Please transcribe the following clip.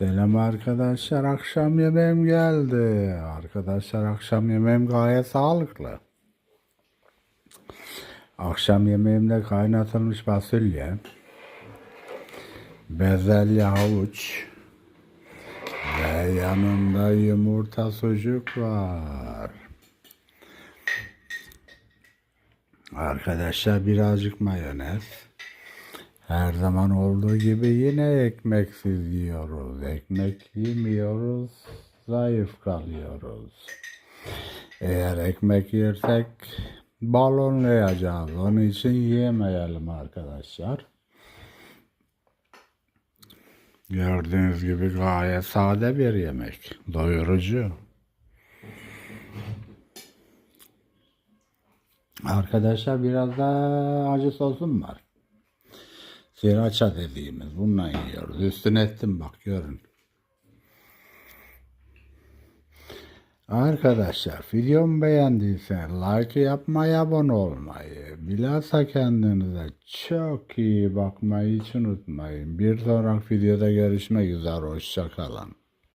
Selam arkadaşlar. Akşam yemeğim geldi. Arkadaşlar akşam yemeğim gayet sağlıklı. Akşam yemeğimde kaynatılmış fasulye, bezelye havuç ve yanında yumurta sucuk var. Arkadaşlar birazcık mayonez. Her zaman olduğu gibi yine ekmeksiz yiyoruz. Ekmek yemiyoruz, zayıf kalıyoruz. Eğer ekmek yersek balonlayacağız. Onun için yemeyelim arkadaşlar. Gördüğünüz gibi gayet sade bir yemek. Doyurucu. Arkadaşlar biraz da acı sosum var. Sriracha dediğimiz bununla yiyoruz. Üstüne ettim bak görün. Arkadaşlar videomu beğendiyse like yapmayı, abone olmayı, bilhassa kendinize çok iyi bakmayı hiç unutmayın. Bir sonraki videoda görüşmek üzere. Hoşçakalın.